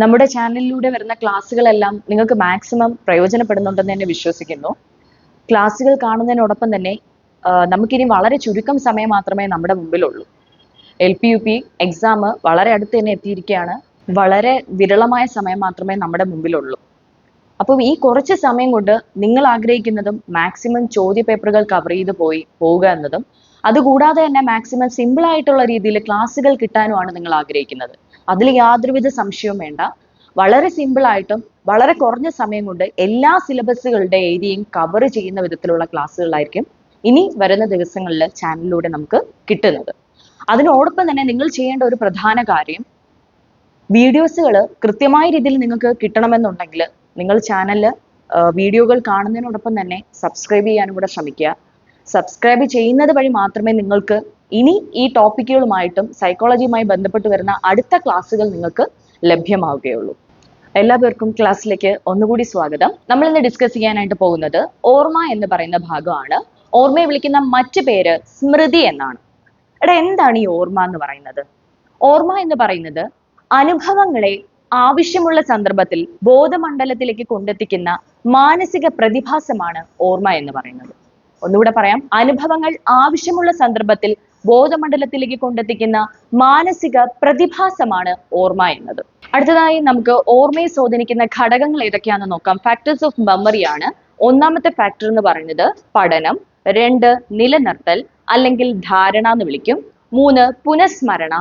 നമ്മുടെ ചാനലിലൂടെ വരുന്ന ക്ലാസ്സുകളെല്ലാം നിങ്ങൾക്ക് മാക്സിമം പ്രയോജനപ്പെടുന്നുണ്ടെന്ന് തന്നെ വിശ്വസിക്കുന്നു. ക്ലാസ്സുകൾ കാണുന്നതിനോടൊപ്പം തന്നെ നമുക്കിനി വളരെ ചുരുക്കം സമയം മാത്രമേ നമ്മുടെ മുമ്പിലുള്ളൂ. L P U P exam വളരെ അടുത്ത് തന്നെ എത്തിയിരിക്കുകയാണ്. വളരെ വിരളമായ സമയം മാത്രമേ നമ്മുടെ മുമ്പിലുള്ളൂ. അപ്പം ഈ കുറച്ച് സമയം കൊണ്ട് നിങ്ങൾ ആഗ്രഹിക്കുന്നതും മാക്സിമം ചോദ്യ പേപ്പറുകൾ കവർ ചെയ്ത് പോയി പോവുക എന്നതും അതുകൂടാതെ തന്നെ മാക്സിമം സിമ്പിൾ ആയിട്ടുള്ള രീതിയിൽ ക്ലാസ്സുകൾ കിട്ടാനുമാണ് നിങ്ങൾ ആഗ്രഹിക്കുന്നത്. അതിൽ യാതൊരുവിധ സംശയവും വേണ്ട. വളരെ സിമ്പിൾ ആയിട്ടും വളരെ കുറഞ്ഞ സമയം കൊണ്ട് എല്ലാ സിലബസുകളുടെ ഏരിയയും കവർ ചെയ്യുന്ന വിധത്തിലുള്ള ക്ലാസ്സുകളായിരിക്കും ഇനി വരുന്ന ദിവസങ്ങളിൽ ചാനലിലൂടെ നമുക്ക് കിട്ടുന്നത്. അതിനോടൊപ്പം തന്നെ നിങ്ങൾ ചെയ്യേണ്ട ഒരു പ്രധാന കാര്യം വീഡിയോസുകൾ കൃത്യമായ രീതിയിൽ നിങ്ങൾക്ക് കിട്ടണമെന്നുണ്ടെങ്കിൽ നിങ്ങൾ ചാനലിൽ വീഡിയോകൾ കാണുന്നതിനോടൊപ്പം തന്നെ സബ്സ്ക്രൈബ് ചെയ്യാനും കൂടെ ശ്രമിക്കുക. സബ്സ്ക്രൈബ് ചെയ്യുന്നത് വഴി മാത്രമേ നിങ്ങൾക്ക് ഇനി ഈ ടോപ്പിക്കുകളുമായിട്ടും സൈക്കോളജിയുമായി ബന്ധപ്പെട്ട് വരുന്ന അടുത്ത ക്ലാസ്സുകൾ നിങ്ങൾക്ക് ലഭ്യമാവുകയുള്ളൂ. എല്ലാ പേർക്കും ക്ലാസ്സിലേക്ക് ഒന്നുകൂടി സ്വാഗതം. നമ്മൾ ഇന്ന് ഡിസ്കസ് ചെയ്യാനായിട്ട് പോകുന്നത് ഓർമ്മ എന്ന് പറയുന്ന ഭാഗമാണ്. ഓർമ്മയെ വിളിക്കുന്ന മറ്റു പേര് സ്മൃതി എന്നാണ്. എടാ എന്താണ് ഈ ഓർമ്മ എന്ന് പറയുന്നത്? ഓർമ്മ എന്ന് പറയുന്നത് അനുഭവങ്ങളെ ആവശ്യമുള്ള സന്ദർഭത്തിൽ ബോധമണ്ഡലത്തിലേക്ക് കൊണ്ടെത്തിക്കുന്ന മാനസിക പ്രതിഭാസമാണ് ഓർമ്മ എന്ന് പറയുന്നത്. ഒന്നുകൂടെ പറയാം. അനുഭവങ്ങൾ ആവശ്യമുള്ള സന്ദർഭത്തിൽ ബോധമണ്ഡലത്തിലേക്ക് കൊണ്ടെത്തിക്കുന്ന മാനസിക പ്രതിഭാസമാണ് ഓർമ്മ എന്നത്. അടുത്തതായി നമുക്ക് ഓർമ്മയെ സ്വാധീനിക്കുന്ന ഘടകങ്ങൾ ഏതൊക്കെയാണെന്ന് നോക്കാം. ഫാക്ടേഴ്സ് ഓഫ് മെമ്മറി ആണ് ഒന്നാമത്തെ ഫാക്ടർ എന്ന് പറയുന്നത് പഠനം രണ്ട് നിലനിർത്തൽ അല്ലെങ്കിൽ ധാരണ എന്ന് വിളിക്കും മൂന്ന് പുനഃസ്മരണ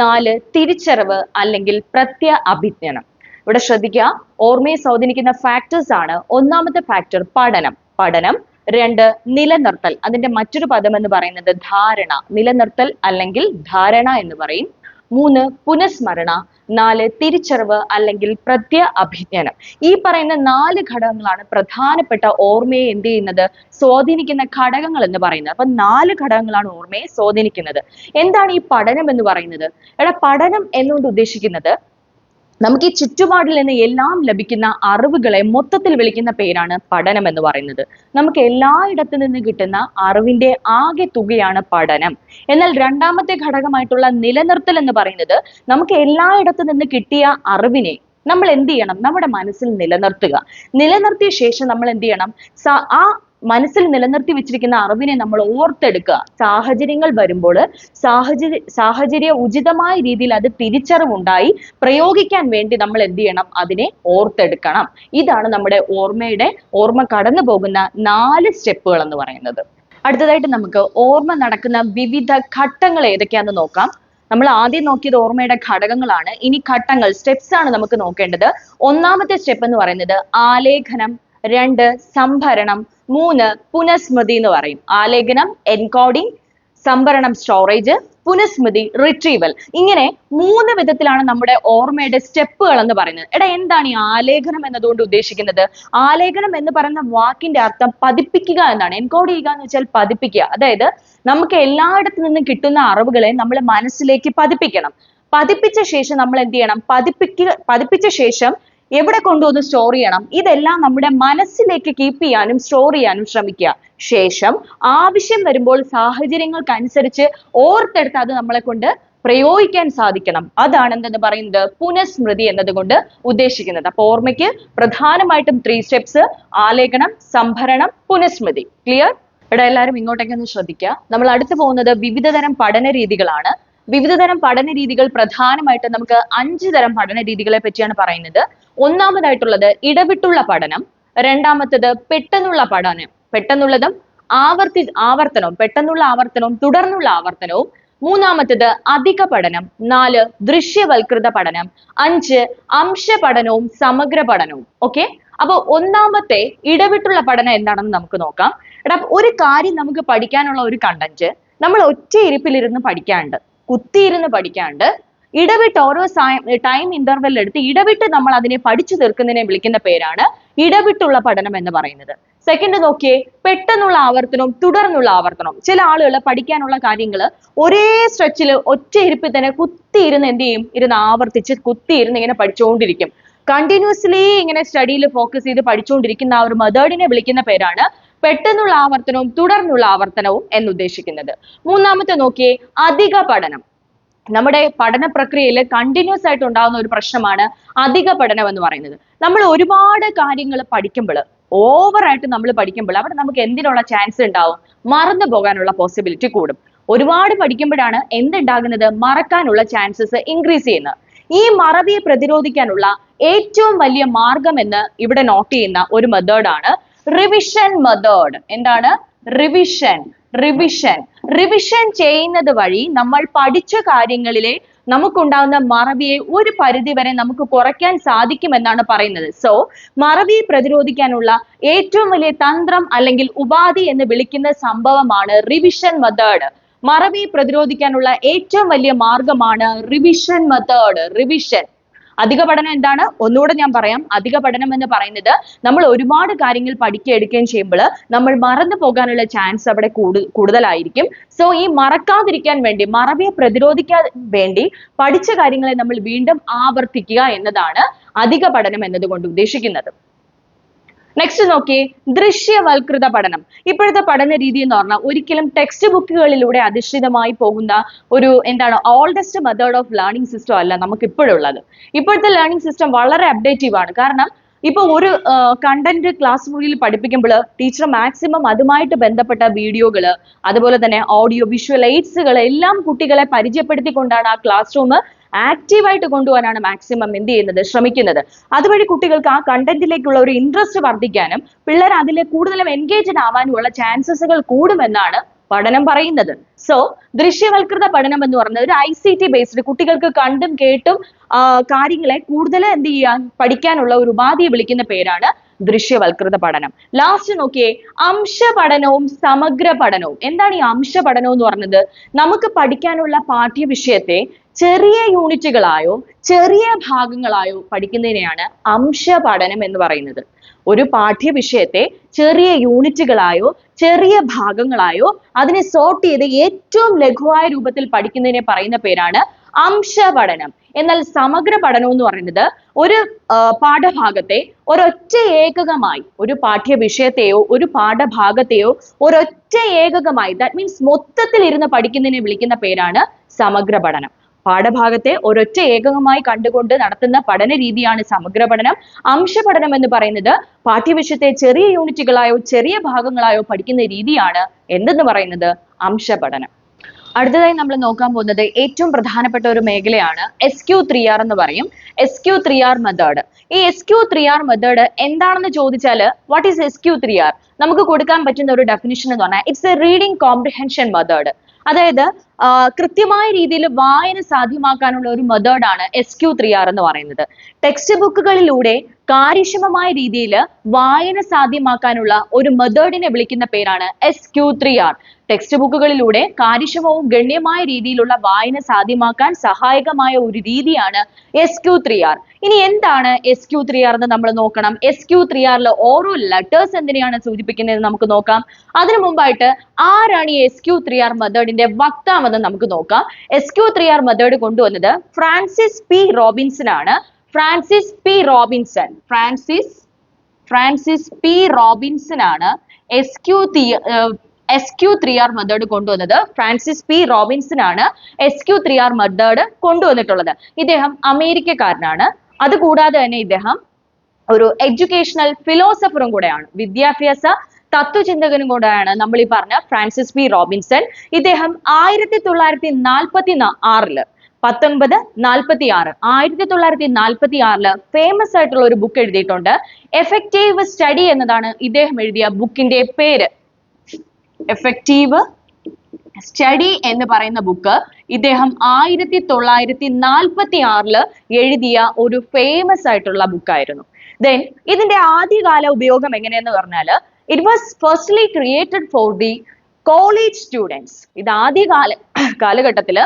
നാല് തിരിച്ചറിവ് അല്ലെങ്കിൽ പ്രത്യ അഭിജ്ഞനം. ഇവിടെ ശ്രദ്ധിക്കുക ഓർമ്മയെ സ്വാധീനിക്കുന്ന ഫാക്ടേഴ്സ് ആണ് ഒന്നാമത്തെ ഫാക്ടർ പഠനം. പഠനം രണ്ട് നിലനിർത്തൽ. അതിന്റെ മറ്റൊരു പദം എന്ന് പറയുന്നത് ധാരണ. നിലനിർത്തൽ അല്ലെങ്കിൽ ധാരണ എന്ന് പറയും. മൂന്ന് പുനഃസ്മരണ. നാല് തിരിച്ചറിവ് അല്ലെങ്കിൽ പ്രത്യ അഭിജ്ഞാനം ഈ പറയുന്ന നാല് ഘടകങ്ങളാണ് പ്രധാനപ്പെട്ട ഓർമ്മയെ എന്ത് ചെയ്യുന്നത്? സ്വാധീനിക്കുന്ന ഘടകങ്ങൾ എന്ന് പറയുന്നത്. അപ്പൊ നാല് ഘടകങ്ങളാണ് ഓർമ്മയെ സ്വാധീനിക്കുന്നത്. എന്താണ് ഈ പഠനം എന്ന് പറയുന്നത്? എടാ പഠനം എന്നുകൊണ്ട് ഉദ്ദേശിക്കുന്നത് നമുക്ക് ഈ ചുറ്റുപാടിൽ നിന്ന് എല്ലാം ലഭിക്കുന്ന അറിവുകളെ മൊത്തത്തിൽ വിളിക്കുന്ന പേരാണ് പഠനം എന്ന് പറയുന്നത്. നമുക്ക് എല്ലായിടത്തു നിന്ന് കിട്ടുന്ന അറിവിന്റെ ആകെ തുകയാണ് പഠനം. എന്നാൽ രണ്ടാമത്തെ ഘടകമായിട്ടുള്ള നിലനിർത്തൽ എന്ന് പറയുന്നത് നമുക്ക് എല്ലായിടത്തു നിന്ന് കിട്ടിയ അറിവിനെ നമ്മൾ എന്ത് ചെയ്യണം? നമ്മുടെ മനസ്സിൽ നിലനിർത്തുക. നിലനിർത്തിയ ശേഷം നമ്മൾ എന്ത് ചെയ്യണം? ആ മനസ്സിൽ നിലനിർത്തി വെച്ചിരിക്കുന്ന അറിവിനെ നമ്മൾ ഓർത്തെടുക്കുക. സാഹചര്യങ്ങൾ വരുമ്പോൾ സാഹചര്യ സാഹചര്യ ഉചിതമായ രീതിയിൽ അത് തിരിച്ചറിവുണ്ടായി പ്രയോഗിക്കാൻ വേണ്ടി നമ്മൾ എന്ത് ചെയ്യണം? അതിനെ ഓർത്തെടുക്കണം. ഇതാണ് നമ്മുടെ ഓർമ്മയുടെ ഓർമ്മ കടന്നു പോകുന്ന നാല് സ്റ്റെപ്പുകൾ എന്ന് പറയുന്നത്. അടുത്തതായിട്ട് നമുക്ക് ഓർമ്മ നടക്കുന്ന വിവിധ ഘട്ടങ്ങൾ ഏതൊക്കെയാണെന്ന് നോക്കാം. നമ്മൾ ആദ്യം നോക്കിയത് ഓർമ്മയുടെ ഘടകങ്ങളാണ്. ഇനി ഘട്ടങ്ങൾ സ്റ്റെപ്സ് ആണ് നമുക്ക് നോക്കേണ്ടത്. ഒന്നാമത്തെ സ്റ്റെപ്പ് എന്ന് പറയുന്നത് ആലേഖനം. രണ്ട് സംഭരണം മൂന്ന് പുനഃസ്മൃതി എന്ന് പറയും. ആലേഖനം എൻകോഡിംഗ് സംഭരണം സ്റ്റോറേജ് പുനഃസ്മൃതി റിട്രീവൽ. ഇങ്ങനെ മൂന്ന് വിധത്തിലാണ് നമ്മുടെ ഓർമ്മയുടെ സ്റ്റെപ്പുകൾ എന്ന് പറയുന്നത്. എടാ എന്താണ് ഈ ആലേഖനം എന്നതുകൊണ്ട് ഉദ്ദേശിക്കുന്നത്? ആലേഖനം എന്ന് പറയുന്ന വാക്കിന്റെ അർത്ഥം പതിപ്പിക്കുക എന്നാണ്. എൻകോഡ് ചെയ്യുക എന്ന് വെച്ചാൽ പതിപ്പിക്കുക. അതായത് നമുക്ക് എല്ലായിടത്തു നിന്നും കിട്ടുന്ന അറിവുകളെ നമ്മൾ മനസ്സിലേക്ക് പതിപ്പിക്കണം. പതിപ്പിച്ച ശേഷം നമ്മൾ എന്ത് ചെയ്യണം? പതിപ്പിക്കുക പതിപ്പിച്ച ശേഷം എവിടെ കൊണ്ടുവന്ന് സ്റ്റോർ ചെയ്യണം? ഇതെല്ലാം നമ്മുടെ മനസ്സിലേക്ക് കീപ്പ് ചെയ്യാനും സ്റ്റോർ ചെയ്യാനും ശ്രമിക്കുക. ശേഷം ആവശ്യം വരുമ്പോൾ സാഹചര്യങ്ങൾക്കനുസരിച്ച് ഓർത്തെടുത്ത് അത് നമ്മളെ കൊണ്ട് പ്രയോഗിക്കാൻ സാധിക്കണം. അതാണ് എന്തെന്ന് പറയുന്നത്? പുനഃസ്മൃതി എന്നതുകൊണ്ട് ഉദ്ദേശിക്കുന്നത്. അപ്പൊ ഓർമ്മയ്ക്ക് പ്രധാനമായിട്ടും ത്രീ സ്റ്റെപ്സ് ആലേഖനം സംഭരണം പുനഃസ്മൃതി. ക്ലിയർ ഇവിടെ എല്ലാവരും ഇങ്ങോട്ടേക്ക് ഒന്ന് ശ്രദ്ധിക്കുക നമ്മൾ അടുത്ത് പോകുന്നത് വിവിധതരം പഠന രീതികളാണ് വിവിധതരം പഠന രീതികൾ പ്രധാനമായിട്ട് നമുക്ക് അഞ്ച് തരം പഠന രീതികളെ പറ്റിയാണ് പറയുന്നത്. ഒന്നാമതായിട്ടുള്ളത് ഇടവിട്ടുള്ള പഠനം രണ്ടാമത്തത് പെട്ടെന്നുള്ള പഠനം പെട്ടെന്നുള്ളതും ആവർത്തി ആവർത്തനവും പെട്ടെന്നുള്ള ആവർത്തനവും തുടർന്നുള്ള ആവർത്തനവും. മൂന്നാമത്തത് അധിക പഠനം നാല് ദൃശ്യവൽകൃത പഠനം അഞ്ച് അംശ പഠനവും സമഗ്ര പഠനവും. ഓക്കെ? അപ്പൊ ഒന്നാമത്തെ ഇടവിട്ടുള്ള പഠനം എന്താണെന്ന് നമുക്ക് നോക്കാം. എടാ ഒരു കാര്യം നമുക്ക് പഠിക്കാനുള്ള ഒരു കണ്ടന്റ് നമ്മൾ ഒറ്റ ഇരിപ്പിലിരുന്ന് പഠിക്കാണ്ട് കുത്തിയിരുന്ന് പഠിക്കാണ്ട് ഇടവിട്ട് ഓരോ ടൈം ഇന്റർവെൽ എടുത്ത് ഇടവിട്ട് നമ്മൾ അതിനെ പഠിച്ചു തീർക്കുന്നതിനെ വിളിക്കുന്ന പേരാണ് ഇടവിട്ടുള്ള പഠനം എന്ന് പറയുന്നത്. സെക്കൻഡ് നോക്കിയേ പെട്ടെന്നുള്ള ആവർത്തനവും തുടർന്നുള്ള ആവർത്തനവും. ചില ആളുകൾ പഠിക്കാനുള്ള കാര്യങ്ങൾ ഒരേ സ്ട്രെച്ചിൽ ഒറ്റ തന്നെ കുത്തിയിരുന്ന് എന്ത് ചെയ്യും? ഇരുന്ന് ആവർത്തിച്ച് കുത്തിയിരുന്ന് ഇങ്ങനെ പഠിച്ചുകൊണ്ടിരിക്കും കണ്ടിന്യൂസ്ലി ഇങ്ങനെ സ്റ്റഡിയിൽ ഫോക്കസ് ചെയ്ത് പഠിച്ചുകൊണ്ടിരിക്കുന്ന ആ ഒരു മെത്തേഡിനെ വിളിക്കുന്ന പേരാണ് പെട്ടെന്നുള്ള ആവർത്തനവും തുടർന്നുള്ള ആവർത്തനവും എന്നുദ്ദേശിക്കുന്നത്. മൂന്നാമത്തെ നോക്കിയേ അധിക പഠനം. നമ്മുടെ പഠന പ്രക്രിയയിൽ കണ്ടിന്യൂസ് ആയിട്ട് ഉണ്ടാകുന്ന ഒരു പ്രശ്നമാണ് അധിക പഠനം എന്ന് പറയുന്നത്. നമ്മൾ ഒരുപാട് കാര്യങ്ങൾ പഠിക്കുമ്പോൾ ഓവറായിട്ട് നമ്മൾ പഠിക്കുമ്പോൾ അവിടെ നമുക്ക് എന്തിനുള്ള ചാൻസ് ഉണ്ടാവും? മറന്നു പോകാനുള്ള പോസിബിലിറ്റി കൂടും. ഒരുപാട് പഠിക്കുമ്പോഴാണ് എന്തുണ്ടാകുന്നത്? മറക്കാനുള്ള ചാൻസസ് ഇൻക്രീസ് ചെയ്യുന്നത്. ഈ മറവിയെ പ്രതിരോധിക്കാനുള്ള ഏറ്റവും വലിയ മാർഗം എന്ന് ഇവിടെ നോട്ട് ചെയ്യുന്ന ഒരു മെത്തേഡാണ് റിവിഷൻ മെത്തേഡ് എന്താണ്? റിവിഷൻ റിവിഷൻ റിവിഷൻ ചെയ്യുന്നത് വഴി നമ്മൾ പഠിച്ച കാര്യങ്ങളിലെ നമുക്കുണ്ടാകുന്ന മറവിയെ ഒരു പരിധി വരെ നമുക്ക് കുറയ്ക്കാൻ സാധിക്കുമെന്നാണ് പറയുന്നത്. സോ മറവി പ്രതിരോധിക്കാനുള്ള ഏറ്റവും വലിയ തന്ത്രം അല്ലെങ്കിൽ ഉപാധി എന്ന് വിളിക്കുന്ന സംഭവമാണ് റിവിഷൻ മെത്തേഡ് മറവി പ്രതിരോധിക്കാനുള്ള ഏറ്റവും വലിയ മാർഗമാണ് റിവിഷൻ മെത്തേഡ് റിവിഷൻ അധിക പഠനം എന്താണ്? ഒന്നുകൂടെ ഞാൻ പറയാം. അധിക പഠനം എന്ന് പറയുന്നത് നമ്മൾ ഒരുപാട് കാര്യങ്ങൾ പഠിക്കുകയും ചെയ്യുമ്പോൾ നമ്മൾ മറന്നു പോകാനുള്ള ചാൻസ് അവിടെ കൂടു കൂടുതലായിരിക്കും. സോ ഈ മറക്കാതിരിക്കാൻ വേണ്ടി മറവിയെ പ്രതിരോധിക്കാൻ വേണ്ടി പഠിച്ച കാര്യങ്ങളെ നമ്മൾ വീണ്ടും ആവർത്തിക്കുക എന്നതാണ് അധിക പഠനം എന്നതുകൊണ്ട് ഉദ്ദേശിക്കുന്നത്. നെക്സ്റ്റ് നോക്കിയേ ദൃശ്യവൽകൃത പഠനം. ഇപ്പോഴത്തെ പഠന രീതി എന്ന് പറഞ്ഞാൽ ഒരിക്കലും ടെക്സ്റ്റ് ബുക്കുകളിലൂടെ അധിഷ്ഠിതമായി പോകുന്ന ഒരു എന്താണ് oldest method of learning system അല്ല നമുക്ക് ഇപ്പോഴുള്ളത് ഇപ്പോഴത്തെ ലേണിംഗ് സിസ്റ്റം വളരെ അപ്ഡേറ്റീവ് ആണ്. കാരണം ഇപ്പൊ ഒരു കണ്ടന്റ് ക്ലാസ് മുറിയിൽ പഠിപ്പിക്കുമ്പോൾ ടീച്ചർ മാക്സിമം അതുമായിട്ട് ബന്ധപ്പെട്ട വീഡിയോകൾ അതുപോലെ തന്നെ ഓഡിയോ വിഷ്വൽ എയ്ഡ്സുകൾ എല്ലാം കുട്ടികളെ പരിചയപ്പെടുത്തിക്കൊണ്ടാണ് ആ ക്ലാസ് റൂം ആക്റ്റീവായിട്ട് കൊണ്ടുപോകാനാണ് മാക്സിമം എന്ത് ചെയ്യുന്നത് ശ്രമിക്കുന്നത്. അതുവഴി കുട്ടികൾക്ക് ആ കണ്ടന്റിലേക്കുള്ള ഒരു ഇൻട്രസ്റ്റ് വർദ്ധിക്കാനും പിള്ളേർ അതിൽ കൂടുതലും എൻഗേജ്ഡ് ആവാനുമുള്ള ചാൻസസുകൾ കൂടുമെന്നാണ് പഠനം പറയുന്നത്. സോ ദൃശ്യവൽകൃത പഠനം എന്ന് പറയുന്നത് ഒരു ഐ സി ടി ബേസ്ഡ് കുട്ടികൾക്ക് കണ്ടും കേട്ടും കാര്യങ്ങളെ കൂടുതൽ എന്ത് ചെയ്യാൻ പഠിക്കാനുള്ള ഒരു ഉപാധിയെ വിളിക്കുന്ന പേരാണ് ദൃശ്യവൽകൃത പഠനം. ലാസ്റ്റ് നോക്കിയേ അംശ പഠനവും സമഗ്ര പഠനവും. എന്താണ് ഈ അംശ പഠനം എന്ന് പറഞ്ഞത്? നമുക്ക് പഠിക്കാനുള്ള പാഠ്യവിഷയത്തെ ചെറിയ യൂണിറ്റുകളായോ ചെറിയ ഭാഗങ്ങളായോ പഠിക്കുന്നതിനെയാണ് അംശ പഠനം എന്ന് പറയുന്നത്. ഒരു പാഠ്യവിഷയത്തെ ചെറിയ യൂണിറ്റുകളായോ ചെറിയ ഭാഗങ്ങളായോ അതിനെ സോർട്ട് ചെയ്ത് ഏറ്റവും ലഘുവായ രൂപത്തിൽ പഠിക്കുന്നതിനെ പറയുന്ന പേരാണ് അംശ പഠനം എന്നാൽ സമഗ്ര പഠനം എന്ന് പറയുന്നത് ഒരു പാഠഭാഗത്തെ ഒരൊറ്റ ഏകകമായി ഒരു പാഠ്യവിഷയത്തെയോ ഒരു പാഠഭാഗത്തെയോ ഒരൊറ്റ ഏകകമായി ദാറ്റ് മീൻസ് മൊത്തത്തിൽ ഇരുന്ന് പഠിക്കുന്നതിനെ വിളിക്കുന്ന പേരാണ് സമഗ്ര പഠനം. പാഠഭാഗത്തെ ഒരൊറ്റ ഏകകമായി കണ്ടുകൊണ്ട് നടത്തുന്ന പഠന രീതിയാണ് സമഗ്ര പഠനം അംശ പഠനം എന്ന് പറയുന്നത് പാഠ്യവിഷയത്തെ ചെറിയ യൂണിറ്റുകളായോ ചെറിയ ഭാഗങ്ങളായോ പഠിക്കുന്ന രീതിയാണ് എന്തെന്ന് പറയുന്നത്? അംശ പഠനം അടുത്തതായി നമ്മൾ നോക്കാൻ പോകുന്നത് ഏറ്റവും പ്രധാനപ്പെട്ട ഒരു മേഖലയാണ് എസ് ക്യു ത്രീ ആർ എന്ന് പറയും. S Q three R method ഈ S Q three R method എന്താണെന്ന് ചോദിച്ചാൽ what is S Q three R നമുക്ക് കൊടുക്കാൻ പറ്റുന്ന ഒരു ഡെഫിനിഷൻ എന്ന് പറഞ്ഞാൽ it's a reading comprehension method അതായത് കൃത്യമായ രീതിയിൽ വായന സാധ്യമാക്കാനുള്ള ഒരു മെത്തേഡാണ് എസ് ക്യു ത്രീ ആർ എന്ന് പറയുന്നത്. ടെക്സ്റ്റ് ബുക്കുകളിലൂടെ കാര്യക്ഷമമായ രീതിയിൽ വായന സാധ്യമാക്കാനുള്ള ഒരു മെത്തേഡിനെ വിളിക്കുന്ന പേരാണ് S Q three R text ബുക്കുകളിലൂടെ കാര്യക്ഷമവും ഗണ്യമായ രീതിയിലുള്ള വായന സാധ്യമാക്കാൻ സഹായകമായ ഒരു രീതിയാണ് എസ് ക്യു ത്രീ ആർ ഇനി എന്താണ് എസ് ക്യു ത്രീ ആർ എന്ന് നമ്മൾ നോക്കണം? എസ് ക്യു ത്രീ ആറിൽ ഓരോ ലെറ്റേഴ്സ് എന്തിനെയാണ് സൂചിപ്പിക്കുന്നത് നമുക്ക് നോക്കാം. അതിനു മുമ്പായിട്ട് ആരാണ് ഈ എസ് ക്യു ത്രീ ആർ മെത്തേഡിന്റെ വക്താവെന്ന് നമുക്ക് നോക്കാം. S Q three R method കൊണ്ടുവന്നത് ഫ്രാൻസിസ് പി റോബിൻസൺ ആണ്. Francis P Robinson Francis Francis P Robinson ആണ് S Q S Q three R method കൊണ്ടുവന്നത്. ഫ്രാൻസിസ് പി റോബിൻസൺ ആണ് S Q three R method കൊണ്ടുവന്നിട്ടുള്ളത്. ഇദ്ദേഹം അമേരിക്കക്കാരനാണ്. അതുകൂടാതെ തന്നെ ഇദ്ദേഹം ഒരു എഡ്യൂക്കേഷണൽ ഫിലോസഫറും കൂടെയാണ്. വിദ്യാഭ്യാസ തത്വചിന്തകനും കൂടെയാണ് നമ്മൾ ഈ പറഞ്ഞ ഫ്രാൻസിസ് പി റോബിൻസൺ. ഇദ്ദേഹം ആയിരത്തി തൊള്ളായിരത്തി നാൽപ്പത്തി ആറിൽ പത്തൊൻപത് നാൽപ്പത്തി ആറ് ആയിരത്തി തൊള്ളായിരത്തി നാൽപ്പത്തി ആറിൽ ഫേമസ് ആയിട്ടുള്ള ഒരു ബുക്ക് എഴുതിയിട്ടുണ്ട്. എഫക്റ്റീവ് സ്റ്റഡി എന്നതാണ് ഇദ്ദേഹം എഴുതിയ ബുക്കിന്റെ പേര്. എഫക്റ്റീവ് സ്റ്റഡി എന്ന് പറയുന്ന ബുക്ക് ഇദ്ദേഹം ആയിരത്തി തൊള്ളായിരത്തി നാൽപ്പത്തി ആറിൽ എഴുതിയ ഒരു ഫേമസ് ആയിട്ടുള്ള ബുക്കായിരുന്നു ദെൻ ഇതിന്റെ ആദ്യകാല ഉപയോഗം എങ്ങനെയെന്ന് പറഞ്ഞാൽ it was firstly created for the college students ഇത് ആദ്യ കാല കാലഘട്ടത്തിൽ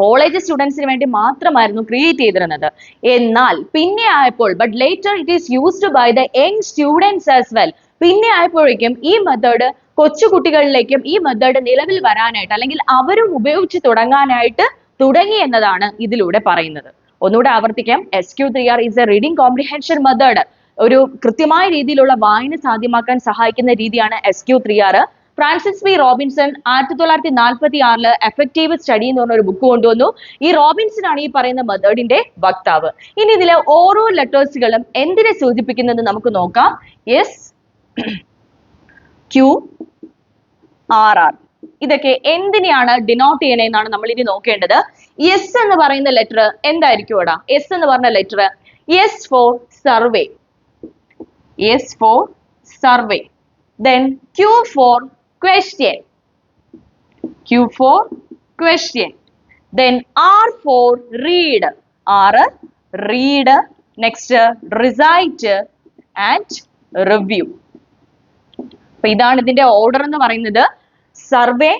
കോളേജ് സ്റ്റുഡൻസിന് വേണ്ടി മാത്രമായിരുന്നു ക്രിയേറ്റ് ചെയ്തിരുന്നത്. എന്നാൽ പിന്നെ ആയപ്പോൾ but later it is used by the young students as well പിന്നെ ആയപ്പോഴേക്കും ഈ മെത്തേഡ് കൊച്ചു കുട്ടികളിലേക്കും ഈ മെത്തേഡ് നിലവിൽ വരാനായിട്ട് അല്ലെങ്കിൽ അവരും ഉപയോഗിച്ച് തുടങ്ങാനായിട്ട് തുടങ്ങി എന്നതാണ് ഇതിലൂടെ പറയുന്നത്. ഒന്നുകൂടെ ആവർത്തിക്കാം. S Q three R is a reading comprehension method ഒരു കൃത്യമായ രീതിയിലുള്ള വായന സാധ്യമാക്കാൻ സഹായിക്കുന്ന രീതിയാണ് S Q three R Francis V Robinson ആയിരത്തി തൊള്ളായിരത്തി നാൽപ്പത്തി ആറിൽ എഫക്റ്റീവ് സ്റ്റഡി എന്ന് പറഞ്ഞ ഒരു ബുക്ക് കൊണ്ടുവന്നു. ഈ റോബിൻസൺ ആണ് ഈ പറയുന്ന മെത്തേഡിന്റെ വക്താവ്. ഇനി ഇതിലെ ഓരോ ലെറ്റേഴ്സുകളും എന്തിനെ സൂചിപ്പിക്കുന്നത് നമുക്ക് നോക്കാം. എസ് ക്യു ആർ ആർ ഇതൊക്കെ എന്തിനെയാണ് ഡിനോട്ട് ചെയ്യണേന്നാണ് നമ്മൾ ഇനി നോക്കേണ്ടത്. എസ് എന്ന് പറയുന്ന ലെറ്റർ എന്തായിരിക്കും എസ് എന്ന് പറഞ്ഞ letter S for survey S for survey. Then Q for question. Q for question. Then R for read. R read. Next recite and review. അപ്പൊ ഇതാണ് ഇതിന്റെ ഓർഡർ എന്ന് പറയുന്നത് survey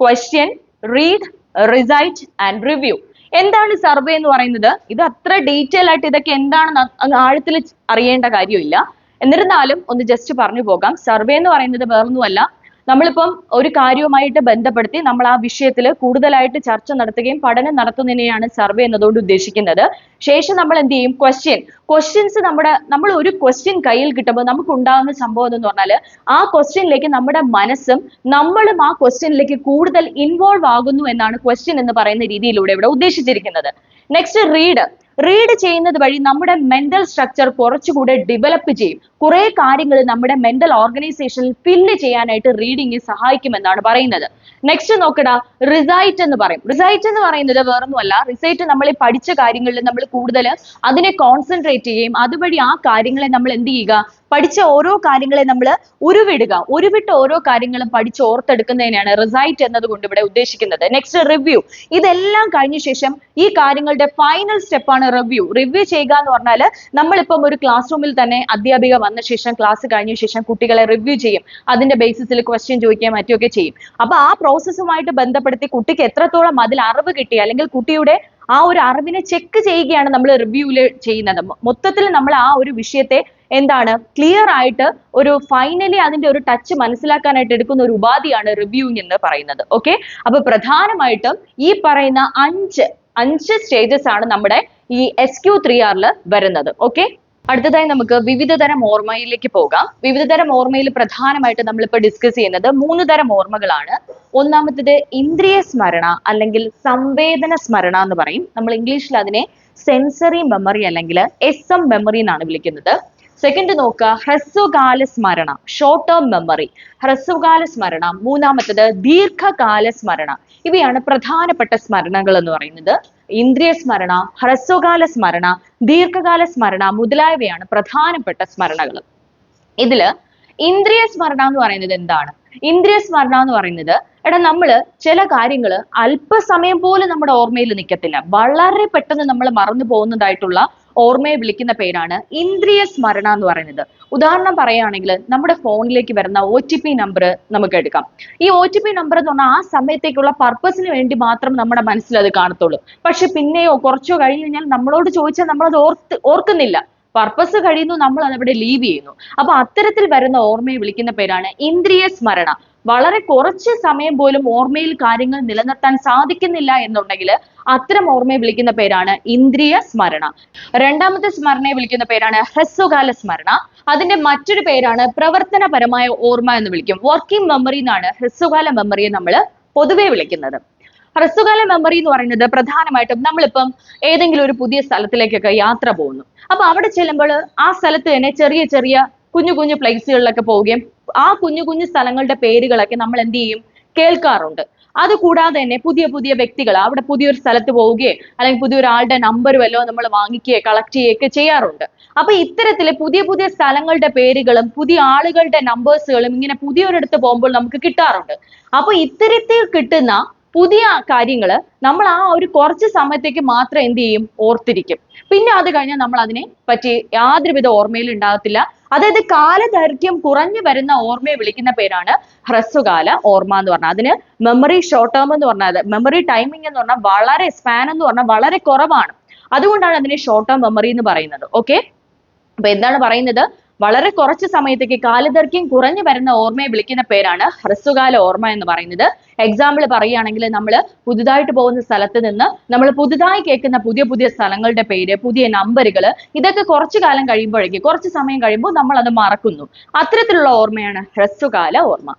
question read recite and review എന്താണ് survey എന്ന് പറയുന്നത് ഇത് അത്ര ഡീറ്റെയിൽ ആയിട്ട് ഇതൊക്കെ എന്താണെന്ന് ആഴത്തിൽ അറിയേണ്ട കാര്യമില്ല എന്നിരുന്നാലും ഒന്ന് ജസ്റ്റ് പറഞ്ഞു പോകാം. സർവേ എന്ന് പറയുന്നത് വേറൊന്നുമല്ല. നമ്മളിപ്പം ഒരു കാര്യവുമായിട്ട് ബന്ധപ്പെടുത്തി നമ്മൾ ആ വിഷയത്തിൽ കൂടുതലായിട്ട് ചർച്ച നടത്തുകയും പഠനം നടത്തുന്നതിനെയാണ് സർവേ എന്നതുകൊണ്ട് ഉദ്ദേശിക്കുന്നത്. ശേഷം നമ്മൾ എന്ത് ചെയ്യും? ക്വസ്റ്റ്യൻ ക്വസ്റ്റ്യൻസ് നമ്മുടെ നമ്മൾ ഒരു ക്വസ്റ്റ്യൻ കയ്യിൽ കിട്ടുമ്പോൾ നമുക്ക് ഉണ്ടാകുന്ന സംഭവം എന്ന് പറഞ്ഞാൽ ആ ക്വസ്റ്റ്യനിലേക്ക് നമ്മുടെ മനസ്സും നമ്മളും ആ ക്വസ്റ്റ്യനിലേക്ക് കൂടുതൽ ഇൻവോൾവ് ആകുന്നു എന്നാണ് ക്വസ്റ്റ്യൻ എന്ന് പറയുന്ന രീതിയിലൂടെ ഇവിടെ ഉദ്ദേശിച്ചിരിക്കുന്നത്. നെക്സ്റ്റ് റീഡ് റീഡ് ചെയ്യുന്നത് വഴി നമ്മുടെ മെന്റൽ സ്ട്രക്ചർ കുറച്ചുകൂടെ ഡെവലപ്പ് ചെയ്യും. കുറെ കാര്യങ്ങൾ നമ്മുടെ മെന്റൽ ഓർഗനൈസേഷനിൽ ഫില്ല് ചെയ്യാനായിട്ട് സഹായിക്കും സഹായിക്കുമെന്നാണ് പറയുന്നത്. നെക്സ്റ്റ് നോക്കടാ റിസൈറ്റ് എന്ന് പറയും. റിസൈറ്റ് എന്ന് പറയുന്നത് വേറൊന്നുമല്ല. റിസൈറ്റ് നമ്മൾ പഠിച്ച കാര്യങ്ങളിൽ നമ്മൾ കൂടുതൽ അതിനെ കോൺസെൻട്രേറ്റ് ചെയ്യുകയും അതുവഴി ആ കാര്യങ്ങളെ നമ്മൾ എന്ത് ചെയ്യുക? പഠിച്ച ഓരോ കാര്യങ്ങളെ നമ്മൾ ഉരുവിടുക. ഉരുവിട്ട് ഓരോ കാര്യങ്ങളും പഠിച്ച് ഓർത്തെടുക്കുന്നതിനാണ് റിസൈറ്റ് എന്നതുകൊണ്ട് ഇവിടെ ഉദ്ദേശിക്കുന്നത്. നെക്സ്റ്റ് റിവ്യൂ ഇതെല്ലാം കഴിഞ്ഞ ശേഷം ഈ കാര്യങ്ങളുടെ ഫൈനൽ സ്റ്റെപ്പാണ് റിവ്യൂ റിവ്യൂ ചെയ്യുക എന്ന് പറഞ്ഞാൽ നമ്മളിപ്പം ഒരു ക്ലാസ് റൂമിൽ തന്നെ അധ്യാപിക വന്ന ശേഷം ക്ലാസ് കഴിഞ്ഞ ശേഷം കുട്ടികളെ റിവ്യൂ ചെയ്യും. അതിന്റെ ബേസിസിൽ ക്വസ്റ്റ്യൻ ചോദിക്കുകയും മറ്റുമൊക്കെ ചെയ്യും. അപ്പൊ ആ പ്രോസസ്സുമായിട്ട് ബന്ധപ്പെടുത്തി കുട്ടിക്ക് എത്രത്തോളം അതിൽ അറിവ് കിട്ടി അല്ലെങ്കിൽ കുട്ടിയുടെ ആ ഒരു അറിവിനെ ചെക്ക് ചെയ്യുകയാണ് നമ്മൾ റിവ്യൂവിൽ ചെയ്യുന്നത്. മൊത്തത്തിൽ നമ്മൾ ആ ഒരു വിഷയത്തെ എന്താണ്? ക്ലിയർ ആയിട്ട് ഒരു ഫൈനലി അതിന്റെ ഒരു ടച്ച് മനസ്സിലാക്കാനായിട്ട് എടുക്കുന്ന ഒരു ഉപാധിയാണ് റിവ്യൂയിങ് എന്ന് പറയുന്നത്. ഓക്കെ അപ്പൊ പ്രധാനമായിട്ടും ഈ പറയുന്ന അഞ്ച് അഞ്ച് സ്റ്റേജസ് ആണ് നമ്മുടെ ഈ എസ് ക്യു ത്രീ ആറിൽ വരുന്നത്. ഓക്കെ അടുത്തതായി നമുക്ക് വിവിധ തരം ഓർമ്മയിലേക്ക് പോകാം. വിവിധ തരം ഓർമ്മയിൽ പ്രധാനമായിട്ട് നമ്മളിപ്പോൾ ഡിസ്കസ് ചെയ്യുന്നത് മൂന്ന് തരം ഓർമ്മകളാണ്. ഒന്നാമത്തേത് ഇന്ദ്രിയ സ്മരണ അല്ലെങ്കിൽ സംവേദന സ്മരണ എന്ന് പറയും. നമ്മൾ ഇംഗ്ലീഷിൽ അതിനെ സെൻസറി മെമ്മറി അല്ലെങ്കിൽ എസ് എം മെമ്മറി എന്നാണ് വിളിക്കുന്നത്. സെക്കൻഡ് നോക്കുക. ഹ്രസ്വകാല സ്മരണ ഷോർട്ട് ടേം മെമ്മറി ഹ്രസ്വകാല സ്മരണ മൂന്നാമത്തത് ദീർഘകാല സ്മരണ ഇവയാണ് പ്രധാനപ്പെട്ട സ്മരണകൾ എന്ന് പറയുന്നത്. ഇന്ദ്രിയ സ്മരണ ഹ്രസ്വകാല സ്മരണ ദീർഘകാല സ്മരണ മുതലായവയാണ് പ്രധാനപ്പെട്ട സ്മരണകൾ. ഇതിൽ ഇന്ദ്രിയ സ്മരണ എന്ന് പറയുന്നത് എന്താണ്? ഇന്ദ്രിയ സ്മരണ എന്ന് പറയുന്നത് എടാ നമ്മൾ ചില കാര്യങ്ങൾ അല്പസമയം പോലും നമ്മുടെ ഓർമ്മയിൽ നിൽക്കത്തില്ല വളരെ പെട്ടെന്ന് നമ്മൾ മറന്നു പോകുന്നതായിട്ടുള്ള ഓർമ്മയെ വിളിക്കുന്ന പേരാണ് ഇന്ദ്രിയ സ്മരണ എന്ന് പറയുന്നത്. ഉദാഹരണം പറയുകയാണെങ്കിൽ നമ്മുടെ ഫോണിലേക്ക് വരുന്ന ഒ ടി പി നമ്പർ നമുക്ക് എടുക്കാം. ഈ ഒ ടി പി നമ്പർ എന്ന് പറഞ്ഞാൽ ആ സമയത്തേക്കുള്ള പർപ്പസിന് വേണ്ടി മാത്രം നമ്മുടെ മനസ്സിൽ അത് കാണത്തുള്ളൂ. പക്ഷെ പിന്നെയോ കുറച്ചോ കഴിഞ്ഞ് കഴിഞ്ഞാൽ നമ്മളോട് ചോദിച്ചാൽ നമ്മൾ അത് ഓർത്ത് ഓർക്കുന്നില്ല. പർപ്പസ് കഴിയുന്നു നമ്മൾ അതവിടെ ലീവ് ചെയ്യുന്നു. അപ്പൊ അത്തരത്തിൽ വരുന്ന ഓർമ്മയെ വിളിക്കുന്ന പേരാണ് ഇന്ദ്രിയ സ്മരണ. വളരെ കുറച്ച് സമയം പോലും ഓർമ്മയിൽ കാര്യങ്ങൾ നിലനിർത്താൻ സാധിക്കുന്നില്ല എന്നുണ്ടെങ്കിൽ അത്തരം ഓർമ്മയെ വിളിക്കുന്ന പേരാണ് ഇന്ദ്രിയ സ്മരണ. രണ്ടാമത്തെ സ്മരണയെ വിളിക്കുന്ന പേരാണ് ഹ്രസ്വകാല സ്മരണ. അതിന്റെ മറ്റൊരു പേരാണ് പ്രവർത്തനപരമായ ഓർമ്മ എന്ന് വിളിക്കും. വർക്കിംഗ് മെമ്മറി എന്നാണ് ഹ്രസ്വകാല മെമ്മറിയെ നമ്മൾ പൊതുവെ വിളിക്കുന്നത്. ഹ്രസ്വകാല മെമ്മറി എന്ന് പറയുന്നത് പ്രധാനമായിട്ടും നമ്മളിപ്പം ഏതെങ്കിലും ഒരു പുതിയ സ്ഥലത്തിലേക്കൊക്കെ യാത്ര പോകുന്നു. അപ്പൊ അവിടെ ചെല്ലുമ്പോൾ ആ സ്ഥലത്ത് തന്നെ ചെറിയ ചെറിയ കുഞ്ഞു കുഞ്ഞു പ്ലേസുകളിലൊക്കെ പോവുകയും ആ കുഞ്ഞു കുഞ്ഞു സ്ഥലങ്ങളുടെ പേരുകളൊക്കെ നമ്മൾ എന്ത് ചെയ്യും? കേൾക്കാറുണ്ട്. അത് കൂടാതെ തന്നെ പുതിയ പുതിയ വ്യക്തികൾ അവിടെ പുതിയൊരു സ്ഥലത്ത് പോവുകയോ അല്ലെങ്കിൽ പുതിയൊരാളുടെ നമ്പർ വല്ലോ നമ്മൾ വാങ്ങിക്കുകയോ കളക്ട് ചെയ്യുകയൊക്കെ ചെയ്യാറുണ്ട്. അപ്പൊ ഇത്തരത്തിൽ പുതിയ പുതിയ സ്ഥലങ്ങളുടെ പേരുകളും പുതിയ ആളുകളുടെ നമ്പേഴ്സുകളും ഇങ്ങനെ പുതിയൊരിടത്ത് പോകുമ്പോൾ നമുക്ക് കിട്ടാറുണ്ട്. അപ്പൊ ഇത്തരത്തിൽ കിട്ടുന്ന പുതിയ കാര്യങ്ങൾ നമ്മൾ ആ ഒരു കുറച്ച് സമയത്തേക്ക് മാത്രം എന്ത് ചെയ്യും? ഓർത്തിരിക്കും. പിന്നെ അത് കഴിഞ്ഞാൽ നമ്മൾ അതിനെ പറ്റി യാതൊരുവിധ ഓർമ്മയിൽ ഉണ്ടാകത്തില്ല. അതായത് കാലദൈർഘ്യം കുറഞ്ഞു വരുന്ന ഓർമ്മയെ വിളിക്കുന്ന പേരാണ് ഹ്രസ്വകാല ഓർമ്മ എന്ന് പറഞ്ഞാൽ അതിന് മെമ്മറി ഷോർട്ട് ടേം എന്ന് പറഞ്ഞാൽ മെമ്മറി ടൈമിംഗ് എന്ന് പറഞ്ഞാൽ വളരെ സ്പാൻ എന്ന് പറഞ്ഞാൽ വളരെ കുറവാണ്. അതുകൊണ്ടാണ് അതിനെ ഷോർട്ട് ടേം മെമ്മറി എന്ന് പറയുന്നത്. ഓക്കെ അപ്പൊ എന്താണ് പറയുന്നത്? വളരെ കുറച്ച് സമയത്തേക്ക് കാലദൈർഘ്യം കുറഞ്ഞു വരുന്ന ഓർമ്മയെ വിളിക്കുന്ന പേരാണ് ഹ്രസ്വകാല ഓർമ്മ എന്ന് പറയുന്നത്. എക്സാമ്പിൾ പറയുകയാണെങ്കിൽ നമ്മൾ പുതുതായിട്ട് പോകുന്ന സ്ഥലത്ത് നിന്ന് നമ്മൾ പുതുതായി കേൾക്കുന്ന പുതിയ പുതിയ സ്ഥലങ്ങളുടെ പേര് പുതിയ നമ്പറുകൾ ഇതൊക്കെ കുറച്ചു കാലം കഴിയുമ്പോഴേക്ക് കുറച്ച് സമയം കഴിയുമ്പോൾ നമ്മൾ അത് മറക്കുന്നു. അത്തരത്തിലുള്ള ഓർമ്മയാണ് ഹ്രസ്വകാല ഓർമ്മ.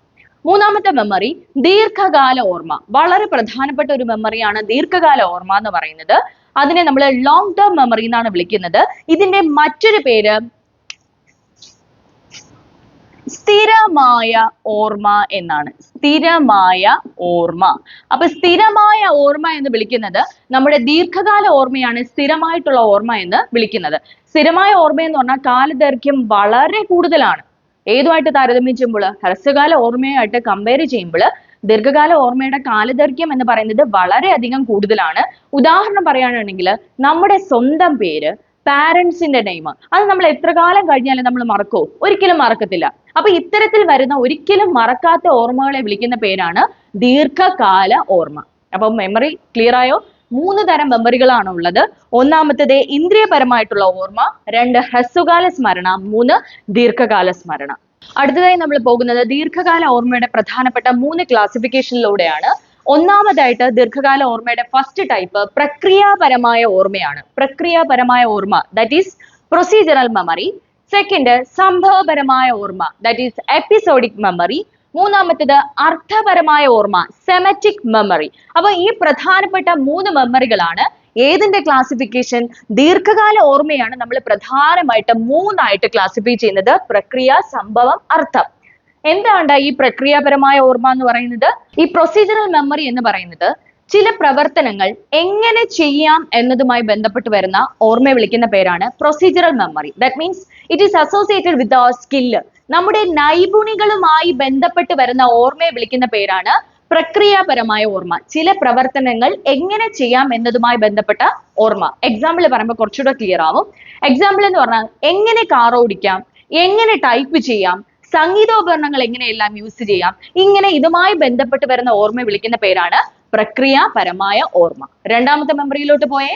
മൂന്നാമത്തെ മെമ്മറി ദീർഘകാല ഓർമ്മ. വളരെ പ്രധാനപ്പെട്ട ഒരു മെമ്മറിയാണ് ദീർഘകാല ഓർമ്മ എന്ന് പറയുന്നത്. അതിനെ നമ്മൾ ലോങ് ടേം മെമ്മറി എന്നാണ് വിളിക്കുന്നത്. ഇതിന്റെ മറ്റൊരു പേര് സ്ഥിരമായ ഓർമ്മ എന്നാണ്. സ്ഥിരമായ ഓർമ്മ. അപ്പൊ സ്ഥിരമായ ഓർമ്മ എന്ന് വിളിക്കുന്നത് നമ്മുടെ ദീർഘകാല ഓർമ്മയാണ് സ്ഥിരമായിട്ടുള്ള ഓർമ്മ എന്ന് വിളിക്കുന്നത്. സ്ഥിരമായ ഓർമ്മ എന്ന് പറഞ്ഞാൽ കാലദൈർഘ്യം വളരെ കൂടുതലാണ്. ഏതുമായിട്ട് താരതമ്യം ചെയ്യുമ്പോൾ ഹ്രസ്വകാല ഓർമ്മയായിട്ട് കമ്പയർ ചെയ്യുമ്പോൾ ദീർഘകാല ഓർമ്മയുടെ കാലദൈർഘ്യം എന്ന് പറയുന്നത് വളരെയധികം കൂടുതലാണ്. ഉദാഹരണം പറയുകയാണെങ്കിൽ നമ്മുടെ സ്വന്തം പേര് പാരന്റ്സിന്റെ നെയിം അത് നമ്മൾ എത്ര കാലം കഴിഞ്ഞാലും നമ്മൾ മറക്കോ ഒരിക്കലും മറക്കത്തില്ല. അപ്പൊ ഇത്തരത്തിൽ വരുന്ന ഒരിക്കലും മറക്കാത്ത ഓർമ്മകളെ വിളിക്കുന്ന പേരാണ് ദീർഘകാല ഓർമ്മ. അപ്പൊ മെമ്മറി ക്ലിയർ ആയോ? മൂന്ന് തരം മെമ്മറികളാണ് ഉള്ളത്. ഒന്നാമത്തേത് ഇന്ദ്രിയപരമായിട്ടുള്ള ഓർമ്മ രണ്ട് ഹ്രസ്വകാല സ്മരണ മൂന്ന് ദീർഘകാല സ്മരണ. അടുത്തതായി നമ്മൾ പോകുന്നത് ദീർഘകാല ഓർമ്മയുടെ പ്രധാനപ്പെട്ട മൂന്ന് ക്ലാസിഫിക്കേഷനിലൂടെയാണ് ഒന്നാമതായിട്ട് ദീർഘകാല ഓർമ്മയുടെ ഫസ്റ്റ് ടൈപ്പ് പ്രക്രിയാപരമായ ഓർമ്മയാണ്. പ്രക്രിയാപരമായ ഓർമ്മ that is procedural memory second സംഭവപരമായ ഓർമ്മ ദാറ്റ് ഈസ് എപ്പിസോഡിക് മെമ്മറി മൂന്നാമത്തേത് അർത്ഥപരമായ ഓർമ്മ സെമറ്റിക് മെമ്മറി അപ്പൊ ഈ പ്രധാനപ്പെട്ട മൂന്ന് മെമ്മറികളാണ് ഏതിന്റെ ക്ലാസിഫിക്കേഷൻ ദീർഘകാല ഓർമ്മയാണ് നമ്മൾ പ്രധാനമായിട്ട് മൂന്നായിട്ട് ക്ലാസിഫൈ ചെയ്യുന്നത്. പ്രക്രിയ സംഭവം അർത്ഥം. എന്താണ് ഈ പ്രക്രിയാപരമായ ഓർമ്മ എന്ന് പറയുന്നത്? ഈ പ്രൊസീജറൽ മെമ്മറി എന്ന് പറയുന്നത് ചില പ്രവർത്തനങ്ങൾ എങ്ങനെ ചെയ്യാം എന്നതുമായി ബന്ധപ്പെട്ട് വരുന്ന ഓർമ്മ വിളിക്കുന്ന പേരാണ് procedural memory that means it is associated with our skill നമ്മുടെ നൈപുണികളുമായി ബന്ധപ്പെട്ട് വരുന്ന ഓർമ്മയെ വിളിക്കുന്ന പേരാണ് പ്രക്രിയാപരമായ ഓർമ്മ. ചില പ്രവർത്തനങ്ങൾ എങ്ങനെ ചെയ്യാം എന്നതുമായി ബന്ധപ്പെട്ട ഓർമ്മ. എക്സാമ്പിൾ പറയുമ്പോൾ കുറച്ചുകൂടെ ക്ലിയർ ആവും. എക്സാമ്പിൾ എന്ന് പറഞ്ഞാൽ എങ്ങനെ കാർ ഓടിക്കാം? എങ്ങനെ ടൈപ്പ് ചെയ്യാം? സംഗീതോപകരണങ്ങൾ എങ്ങനെയെല്ലാം യൂസ് ചെയ്യാം? ഇങ്ങനെ ഇതുമായി ബന്ധപ്പെട്ട് വരുന്ന ഓർമ്മ വിളിക്കുന്ന പേരാണ് പ്രക്രിയാപരമായ ഓർമ്മ. രണ്ടാമത്തെ മെമ്മറിയിലോട്ട് പോയേ.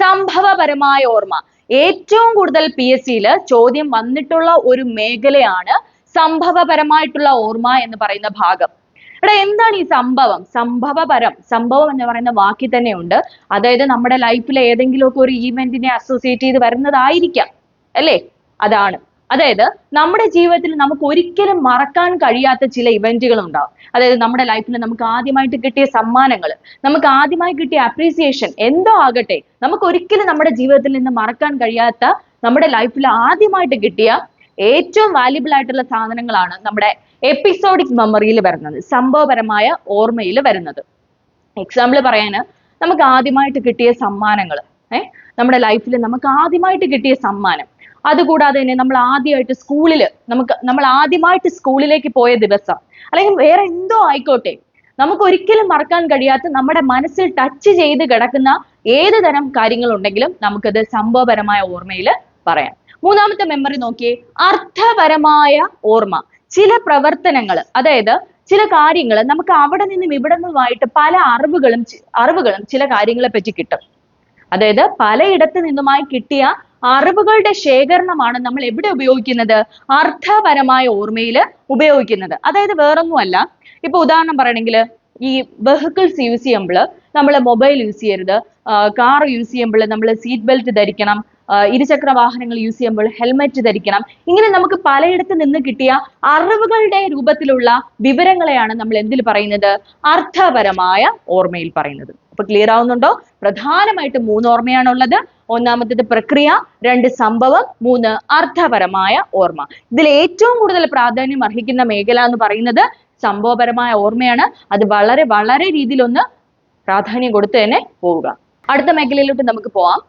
സംഭവപരമായ ഓർമ്മ. ഏറ്റവും കൂടുതൽ പി എസ് സിയിൽ ചോദ്യം വന്നിട്ടുള്ള ഒരു മേഖലയാണ് സംഭവപരമായിട്ടുള്ള ഓർമ്മ എന്ന് പറയുന്ന ഭാഗം. എടാ എന്താണ് ഈ സംഭവം? സംഭവപരം സംഭവം എന്ന് പറയുന്ന വാക്കിൽ തന്നെ ഉണ്ട്. അതായത് നമ്മുടെ ലൈഫിലെ ഏതെങ്കിലുമൊക്കെ ഒരു ഈവെന്റിനെ അസോസിയേറ്റ് ചെയ്ത് വരുന്നതായിരിക്കാം. അല്ലേ? അതാണ്. അതായത് നമ്മുടെ ജീവിതത്തിൽ നമുക്ക് ഒരിക്കലും മറക്കാൻ കഴിയാത്ത ചില ഇവന്റുകൾ ഉണ്ടാവും. അതായത് നമ്മുടെ ലൈഫിൽ നമുക്ക് ആദ്യമായിട്ട് കിട്ടിയ സമ്മാനങ്ങൾ നമുക്ക് ആദ്യമായി കിട്ടിയ അപ്രീസിയേഷൻ എന്തോ ആകട്ടെ നമുക്ക് ഒരിക്കലും നമ്മുടെ ജീവിതത്തിൽ നിന്ന് മറക്കാൻ കഴിയാത്ത നമ്മുടെ ലൈഫിൽ ആദ്യമായിട്ട് കിട്ടിയ ഏറ്റവും വാല്യുബിൾ ആയിട്ടുള്ള സാധനങ്ങളാണ് നമ്മുടെ എപ്പിസോഡിക് മെമ്മറിയിൽ വരുന്നത് സംഭവപരമായ ഓർമ്മയിൽ വരുന്നത്. എക്സാമ്പിൾ പറയാന് നമുക്ക് ആദ്യമായിട്ട് കിട്ടിയ സമ്മാനങ്ങൾ ഏഹ് നമ്മുടെ ലൈഫിൽ നമുക്ക് ആദ്യമായിട്ട് കിട്ടിയ സമ്മാനം. അതുകൂടാതെ തന്നെ നമ്മൾ ആദ്യമായിട്ട് സ്കൂളിൽ നമുക്ക് നമ്മൾ ആദ്യമായിട്ട് സ്കൂളിലേക്ക് പോയ ദിവസം അല്ലെങ്കിൽ വേറെ എന്തോ ആയിക്കോട്ടെ നമുക്ക് ഒരിക്കലും മറക്കാൻ കഴിയാത്ത നമ്മുടെ മനസ്സിൽ ടച്ച് ചെയ്ത് കിടക്കുന്ന ഏത് തരം കാര്യങ്ങളുണ്ടെങ്കിലും നമുക്കത് സംഭവപരമായ ഓർമ്മയിൽ പറയാം. മൂന്നാമത്തെ മെമ്മറി നോക്കിയേ അർത്ഥപരമായ ഓർമ്മ. ചില പ്രവർത്തനങ്ങൾ അതായത് ചില കാര്യങ്ങൾ നമുക്ക് അവിടെ നിന്നും ഇവിടെ നിന്നുമായിട്ട് പല അറിവുകളും അറിവുകളും ചില കാര്യങ്ങളെ പറ്റി കിട്ടും. അതായത് പലയിടത്തു നിന്നുമായി കിട്ടിയ അറിവുകളുടെ ശേഖരണമാണ് നമ്മൾ എവിടെ ഉപയോഗിക്കുന്നത്? അർത്ഥപരമായ ഓർമ്മയിൽ ഉപയോഗിക്കുന്നത്. അതായത് വേറൊന്നുമല്ല. ഇപ്പൊ ഉദാഹരണം പറയണെങ്കിൽ ഈ വെഹിക്കിൾസ് യൂസ് ചെയ്യുമ്പോൾ നമ്മൾ മൊബൈൽ യൂസ് ചെയ്യരുത്. കാർ യൂസ് ചെയ്യുമ്പോൾ നമ്മൾ സീറ്റ് ബെൽറ്റ് ധരിക്കണം. ഇരുചക്ര വാഹനങ്ങൾ യൂസ് ചെയ്യുമ്പോൾ ഹെൽമെറ്റ് ധരിക്കണം. ഇങ്ങനെ നമുക്ക് പലയിടത്ത് നിന്ന് കിട്ടിയ അറിവുകളുടെ രൂപത്തിലുള്ള വിവരങ്ങളെയാണ് നമ്മൾ എന്തിൽ പറയുന്നത്? അർത്ഥപരമായ ഓർമ്മയിൽ പറയുന്നത്. അപ്പൊ ക്ലിയർ ആവുന്നുണ്ടോ? പ്രധാനമായിട്ട് മൂന്ന് ഓർമ്മയാണ് ഉള്ളത് ഒന്നാമത്തേത് പ്രക്രിയ രണ്ട് സംഭവം മൂന്ന് അർത്ഥപരമായ ഓർമ്മ. ഇതിൽ ഏറ്റവും കൂടുതൽ പ്രാധാന്യം അർഹിക്കുന്ന മേഖല എന്ന് പറയുന്നത് സംഭവപരമായ ഓർമ്മയാണ്. അത് വളരെ വളരെ രീതിയിലൊന്ന് പ്രാധാന്യം കൊടുത്തു തന്നെ പോവുക. അടുത്ത മേഖലയിലോട്ട് നമുക്ക് പോവാം.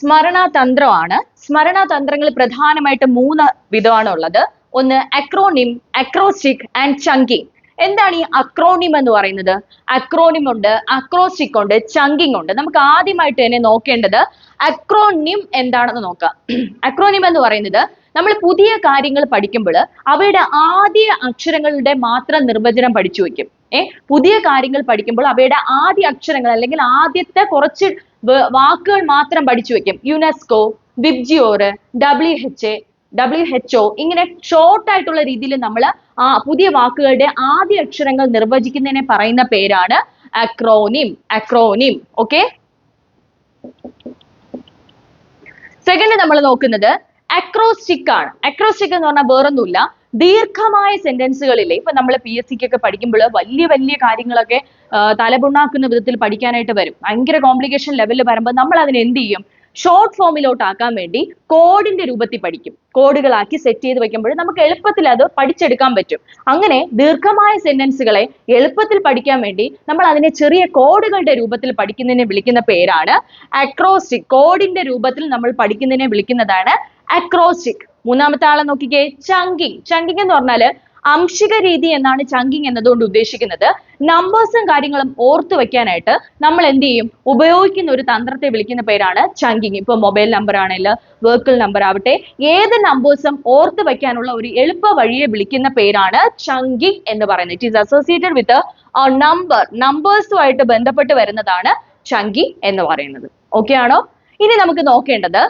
സ്മരണതന്ത്രമാണ്. സ്മരണതന്ത്രങ്ങൾ പ്രധാനമായിട്ട് മൂന്ന് വിധമാണ് ഉള്ളത് ഒന്ന് അക്രോണിം അക്രോസ്റ്റിക് ആൻഡ് ചങ്കിങ് എന്താണ് ഈ അക്രോണിം എന്ന് പറയുന്നത്? അക്രോണിം ഉണ്ട് അക്രോസ്റ്റിക് ഉണ്ട് ചങ്കിങ് ഉണ്ട്. നമുക്ക് ആദ്യമായിട്ട് തന്നെ നോക്കേണ്ടത് അക്രോണിം എന്താണെന്ന് നോക്കാം. അക്രോണിം എന്ന് പറയുന്നത് നമ്മൾ പുതിയ കാര്യങ്ങൾ പഠിക്കുമ്പോൾ അവയുടെ ആദ്യ അക്ഷരങ്ങളുടെ മാത്രം നിർവചനം പഠിച്ചു വെക്കും ഏ? പുതിയ കാര്യങ്ങൾ പഠിക്കുമ്പോൾ അവയുടെ ആദ്യ അക്ഷരങ്ങൾ അല്ലെങ്കിൽ ആദ്യത്തെ കുറച്ച് വാക്കുകൾ മാത്രം പഠിച്ചു വെക്കും UNESCO VIBGYOR W H W H O ഇങ്ങനെ ഷോർട്ട് ആയിട്ടുള്ള രീതിയിൽ നമ്മൾ ആ പുതിയ വാക്കുകളുടെ ആദ്യ അക്ഷരങ്ങൾ നിർവചിക്കുന്നതിനെ പറയുന്ന പേരാണ് അക്രോനിം അക്രോനിം ഓക്കെ സെക്കൻഡ് നമ്മൾ നോക്കുന്നത് അക്രോസ്റ്റിക് ആണ്. അക്രോസ്റ്റിക് എന്ന് പറഞ്ഞാൽ വേറൊന്നുമില്ല. ദീർഘമായ സെന്റൻസുകളില്ലേ ഇപ്പൊ നമ്മൾ പി എസ് സിക്കൊക്കെ പഠിക്കുമ്പോൾ വലിയ വലിയ കാര്യങ്ങളൊക്കെ തലപുണ്ണാക്കുന്ന വിധത്തിൽ പഠിക്കാനായിട്ട് വരും. ഭയങ്കര കോംപ്ലിക്കേഷൻ ലെവലിൽ വരുമ്പോൾ നമ്മൾ അതിനെ എന്ത് ചെയ്യും? ഷോർട്ട് ഫോമിലോട്ട് ആക്കാൻ വേണ്ടി കോഡിന്റെ രൂപത്തിൽ പഠിക്കും. കോഡുകളാക്കി സെറ്റ് ചെയ്ത് വെക്കുമ്പോൾ നമുക്ക് എളുപ്പത്തിൽ അത് പഠിച്ചെടുക്കാൻ പറ്റും. അങ്ങനെ ദീർഘമായ സെന്റൻസുകളെ എളുപ്പത്തിൽ പഠിക്കാൻ വേണ്ടി നമ്മൾ അതിനെ ചെറിയ കോഡുകളുടെ രൂപത്തിൽ പഠിക്കുന്നതിനെ വിളിക്കുന്ന പേരാണ് അക്രോസ്റ്റിക് കോഡിന്റെ രൂപത്തിൽ നമ്മൾ പഠിക്കുന്നതിനെ വിളിക്കുന്നതാണ് അക്രോസ്റ്റിക് മൂന്നാമത്തെ ആളെ നോക്കിക്കേ ചങ്കിങ് ചങ്കിങ് എന്ന് പറഞ്ഞാൽ അംശിക രീതി എന്നാണ് ചങ്കിങ് എന്നതുകൊണ്ട് ഉദ്ദേശിക്കുന്നത്. നമ്പേഴ്സും കാര്യങ്ങളും ഓർത്തു വെക്കാനായിട്ട് നമ്മൾ എന്ത് ചെയ്യും? ഉപയോഗിക്കുന്ന ഒരു തന്ത്രത്തെ വിളിക്കുന്ന പേരാണ് ചങ്കിങ്. ഇപ്പൊ മൊബൈൽ നമ്പർ ആണെങ്കിൽ വെഹിക്കിൾ നമ്പർ ആവട്ടെ ഏത് നമ്പേഴ്സും ഓർത്തു വെക്കാനുള്ള ഒരു എളുപ്പ വഴിയെ വിളിക്കുന്ന പേരാണ് ചങ്കിങ് എന്ന് പറയുന്നത്. It is associated with number നമ്പേഴ്സുമായിട്ട് ബന്ധപ്പെട്ട് വരുന്നതാണ് ചങ്കിങ് എന്ന് പറയുന്നത്. ഓക്കെ ആണോ? ഇനി നമുക്ക് നോക്കേണ്ടത്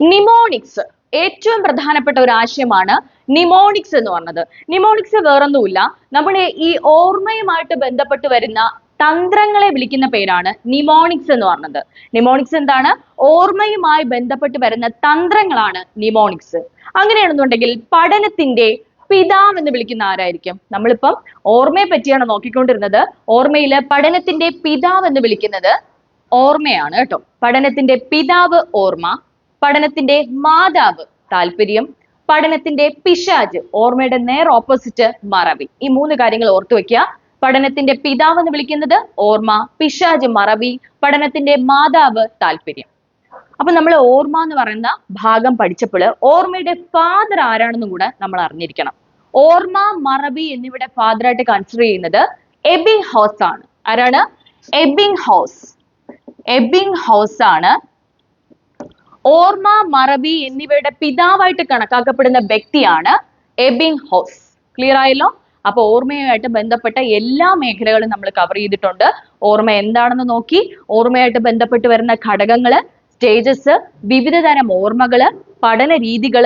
നിമോണിക്സ് ഏറ്റവും പ്രധാനപ്പെട്ട ഒരു ആശയമാണ് നിമോണിക്സ് എന്ന് പറഞ്ഞത്. നിമോണിക്സ് വേറൊന്നുമില്ല. നമ്മുടെ ഈ ഓർമ്മയുമായിട്ട് ബന്ധപ്പെട്ട് വരുന്ന തന്ത്രങ്ങളെ വിളിക്കുന്ന പേരാണ് നിമോണിക്സ് എന്ന് പറഞ്ഞത്. നിമോണിക്സ് എന്താണ്? ഓർമ്മയുമായി ബന്ധപ്പെട്ട് വരുന്ന തന്ത്രങ്ങളാണ് നിമോണിക്സ് അങ്ങനെയാണെന്നുണ്ടെങ്കിൽ പഠനത്തിന്റെ പിതാവ് എന്ന് വിളിക്കുന്ന ആരായിരിക്കും? നമ്മളിപ്പം ഓർമ്മയെ പറ്റിയാണ് നോക്കിക്കൊണ്ടിരുന്നത്. ഓർമ്മയിലെ പഠനത്തിന്റെ പിതാവ് എന്ന് വിളിക്കുന്നത് ഓർമ്മയാണ് കേട്ടോ. പഠനത്തിന്റെ പിതാവ് ഓർമ്മ പഠനത്തിന്റെ മാതാവ് താല്പര്യം പഠനത്തിന്റെ പിശാജ് ഓർമ്മയുടെ നേർ ഓപ്പോസിറ്റ് മറവി. ഈ മൂന്ന് കാര്യങ്ങൾ ഓർത്തു വെക്കുക. പഠനത്തിന്റെ പിതാവ് എന്ന് വിളിക്കുന്നത് ഓർമ്മ പിശാജ് മറവി പഠനത്തിന്റെ മാതാവ് താല്പര്യം. അപ്പൊ നമ്മൾ ഓർമ്മ എന്ന് പറയുന്ന ഭാഗം പഠിച്ചപ്പോൾ ഓർമ്മയുടെ ഫാദർ ആരാണെന്നും കൂടെ നമ്മൾ അറിഞ്ഞിരിക്കണം. ഓർമ്മ മറവി എന്നിവയുടെ ഫാദറായിട്ട് കൺസിഡർ ചെയ്യുന്നത് എബിങ് ഹൗസ് ആണ്. ആരാണ്? എബിങ് ഹൗസ് എബിങ് ഹൗസ് ആണ് ഓർമ്മ മറബി എന്നിവയുടെ പിതാവായിട്ട് കണക്കാക്കപ്പെടുന്ന വ്യക്തിയാണ് എബിങ് ഹോസ്. ക്ലിയർ ആയല്ലോ? അപ്പൊ ഓർമ്മയുമായിട്ട് ബന്ധപ്പെട്ട എല്ലാ മേഖലകളും നമ്മൾ കവർ ചെയ്തിട്ടുണ്ട്. ഓർമ്മ എന്താണെന്ന് നോക്കി. ഓർമ്മയായിട്ട് ബന്ധപ്പെട്ട് വരുന്ന ഘടകങ്ങൾ സ്റ്റേജസ് വിവിധ തരം ഓർമ്മകൾ പഠന രീതികൾ.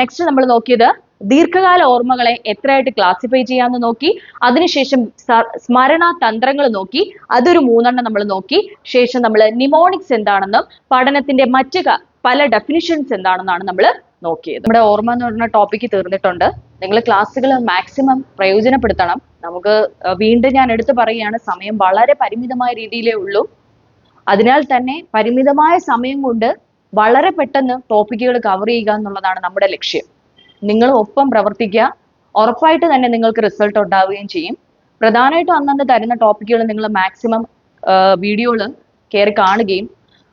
നെക്സ്റ്റ് നമ്മൾ നോക്കിയത് ദീർഘകാല ഓർമ്മകളെ എത്രയായിട്ട് ക്ലാസിഫൈ ചെയ്യാന്ന് നോക്കി അതിനുശേഷം സ്മരണ തന്ത്രങ്ങൾ നോക്കി അതൊരു മൂന്നെണ്ണം നമ്മൾ നോക്കി. ശേഷം നമ്മൾ നിമോണിക്സ് എന്താണെന്നും പഠനത്തിന്റെ മറ്റ് പല ഡെഫിനിഷൻസ് എന്താണെന്നാണ് നമ്മൾ നോക്കിയത്. നമ്മുടെ ഓർമ്മ എന്ന് പറഞ്ഞ ടോപ്പിക്ക് തീർന്നിട്ടുണ്ട്. നിങ്ങൾ ക്ലാസ്സുകൾ മാക്സിമം പ്രയോജനപ്പെടുത്തണം. നമുക്ക് വീണ്ടും ഞാൻ എടുത്തു പറയുകയാണ് സമയം വളരെ പരിമിതമായ രീതിയിലേ ഉള്ളൂ. അതിനാൽ തന്നെ പരിമിതമായ സമയം കൊണ്ട് വളരെ പെട്ടെന്ന് ടോപ്പിക്കുകൾ കവർ ചെയ്യുക എന്നുള്ളതാണ് നമ്മുടെ ലക്ഷ്യം. നിങ്ങൾ ഒപ്പം പ്രവർത്തിക്കുക. ഉറപ്പായിട്ട് തന്നെ നിങ്ങൾക്ക് റിസൾട്ട് ഉണ്ടാവുകയും ചെയ്യും. പ്രധാനമായിട്ടും അന്നന്ന് തരുന്ന ടോപ്പിക്കുകൾ നിങ്ങൾ മാക്സിമം വീഡിയോകൾ കയറി കാണുകയും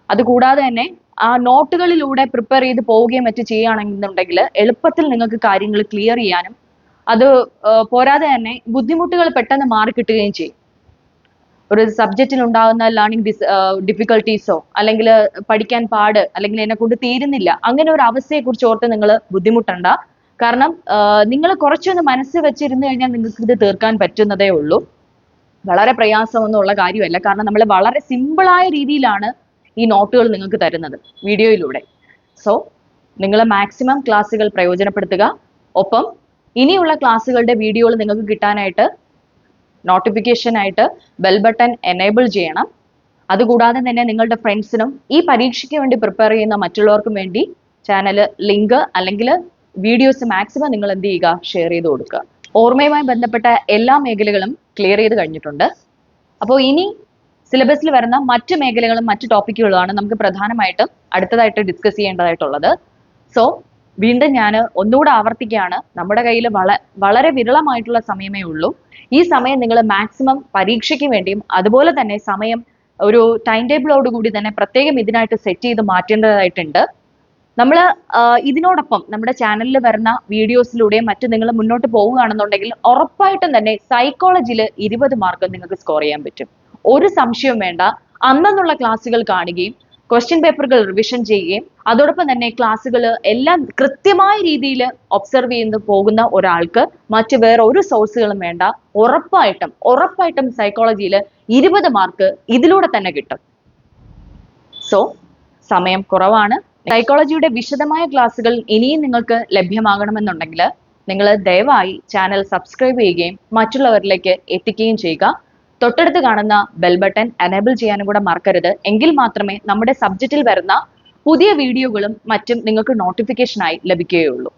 അതുകൂടാതെ തന്നെ ആ നോട്ടുകളിലൂടെ പ്രിപ്പയർ ചെയ്ത് പോവുകയും മറ്റു ചെയ്യുകയാണെന്നുണ്ടെങ്കിൽ എളുപ്പത്തിൽ നിങ്ങൾക്ക് കാര്യങ്ങൾ ക്ലിയർ ചെയ്യാനും അത് പോരാതെ തന്നെ ബുദ്ധിമുട്ടുകൾ പെട്ടെന്ന് മാറി കിട്ടുകയും ചെയ്യും. ഒരു സബ്ജക്റ്റിൽ ഉണ്ടാകുന്ന ലേണിംഗ് ഡിസ് ഡിഫിക്കൽട്ടീസോ അല്ലെങ്കിൽ പഠിക്കാൻ പാട് അല്ലെങ്കിൽ എന്നെ കൊണ്ട് തീരുന്നില്ല അങ്ങനെ ഒരു അവസ്ഥയെക്കുറിച്ച് ഓർത്ത് നിങ്ങൾ ബുദ്ധിമുട്ടണ്ട. കാരണം നിങ്ങൾ കുറച്ചൊന്ന് മനസ്സ് വെച്ചിരുന്നു കഴിഞ്ഞാൽ നിങ്ങൾക്ക് ഇത് തീർക്കാൻ പറ്റുന്നതേ ഉള്ളൂ. വളരെ പ്രയാസമൊന്നും ഉള്ള കാര്യമല്ല. കാരണം നമ്മൾ വളരെ സിമ്പിളായ രീതിയിലാണ് ഈ നോട്ടുകൾ നിങ്ങൾക്ക് തരുന്നത് വീഡിയോയിലൂടെ. സോ നിങ്ങൾ മാക്സിമം ക്ലാസ്സുകൾ പ്രയോജനപ്പെടുത്തുക. ഒപ്പം ഇനിയുള്ള ക്ലാസ്സുകളുടെ വീഡിയോകൾ നിങ്ങൾക്ക് കിട്ടാനായിട്ട് നോട്ടിഫിക്കേഷൻ ആയിട്ട് ബെൽ ബട്ടൺ എനേബിൾ ചെയ്യണം. അതുകൂടാതെ തന്നെ നിങ്ങളുടെ ഫ്രണ്ട്സിനും ഈ പരീക്ഷയ്ക്ക് വേണ്ടി പ്രിപ്പയർ ചെയ്യുന്ന മറ്റുള്ളവർക്കും വേണ്ടി ചാനൽ ലിങ്ക് അല്ലെങ്കിൽ വീഡിയോസ് മാക്സിമം നിങ്ങൾ എന്ത് ചെയ്യുക? ഷെയർ ചെയ്ത് കൊടുക്കുക. ഓർമ്മയുമായി ബന്ധപ്പെട്ട എല്ലാ മേഖലകളും ക്ലിയർ ചെയ്ത് കഴിഞ്ഞിട്ടുണ്ട്. അപ്പോൾ ഇനി സിലബസിൽ വരുന്ന മറ്റ് മേഖലകളും മറ്റ് ടോപ്പിക്കുകളുമാണ് നമുക്ക് പ്രധാനമായിട്ടും അടുത്തതായിട്ട് ഡിസ്കസ് ചെയ്യേണ്ടതായിട്ടുള്ളത്. സോ വീണ്ടും ഞാൻ ഒന്നുകൂടെ ആവർത്തിക്കുകയാണ്. നമ്മുടെ കയ്യിൽ വള വളരെ വിരളമായിട്ടുള്ള സമയമേ ഉള്ളൂ. ഈ സമയം നിങ്ങൾ മാക്സിമം പരീക്ഷയ്ക്ക് വേണ്ടിയും അതുപോലെ തന്നെ സമയം ഒരു ടൈം ടേബിളോട് കൂടി തന്നെ പ്രത്യേകം ഇതിനായിട്ട് സെറ്റ് ചെയ്ത് മാറ്റേണ്ടതായിട്ടുണ്ട്. നമ്മൾ ഇതിനോടൊപ്പം നമ്മുടെ ചാനലിൽ വരുന്ന വീഡിയോസിലൂടെയും മറ്റും നിങ്ങൾ മുന്നോട്ട് പോവുകയാണെന്നുണ്ടെങ്കിൽ ഉറപ്പായിട്ടും തന്നെ സൈക്കോളജിയിൽ ഇരുപത് മാർക്ക് നിങ്ങൾക്ക് സ്കോർ ചെയ്യാൻ പറ്റും. ഒരു സംശയവും വേണ്ട. അന്നെന്നുള്ള ക്ലാസ്സുകൾ കാണുകയും ക്വസ്റ്റ്യൻ പേപ്പറുകൾ റിവിഷൻ ചെയ്യുകയും അതോടൊപ്പം തന്നെ ക്ലാസ്സുകൾ എല്ലാം കൃത്യമായ രീതിയിൽ ഒബ്സർവ് ചെയ്ത് പോകുന്ന ഒരാൾക്ക് മറ്റ് വേറെ ഒരു സോഴ്സുകളും വേണ്ട. ഉറപ്പായിട്ടും ഉറപ്പായിട്ടും സൈക്കോളജിയിൽ ഇരുപത് മാർക്ക് ഇതിലൂടെ തന്നെ കിട്ടും. സോ സമയം കുറവാണ്. സൈക്കോളജിയുടെ വിശദമായ ക്ലാസ്സുകൾ ഇനിയും നിങ്ങൾക്ക് ലഭ്യമാകണമെന്നുണ്ടെങ്കിൽ നിങ്ങൾ ദയവായി ചാനൽ സബ്സ്ക്രൈബ് ചെയ്യുകയും മറ്റുള്ളവരിലേക്ക് എത്തിക്കുകയും ചെയ്യുക. തൊട്ടടുത്ത് കാണുന്ന ബെൽ ബട്ടൺ എനേബിൾ ചെയ്യാനും കൂടെ മറക്കരുത്. എങ്കിൽ മാത്രമേ നമ്മുടെ സബ്ജക്റ്റിൽ വരുന്ന പുതിയ വീഡിയോകളും മറ്റും നിങ്ങൾക്ക് നോട്ടിഫിക്കേഷനായി ലഭിക്കുകയുള്ളൂ.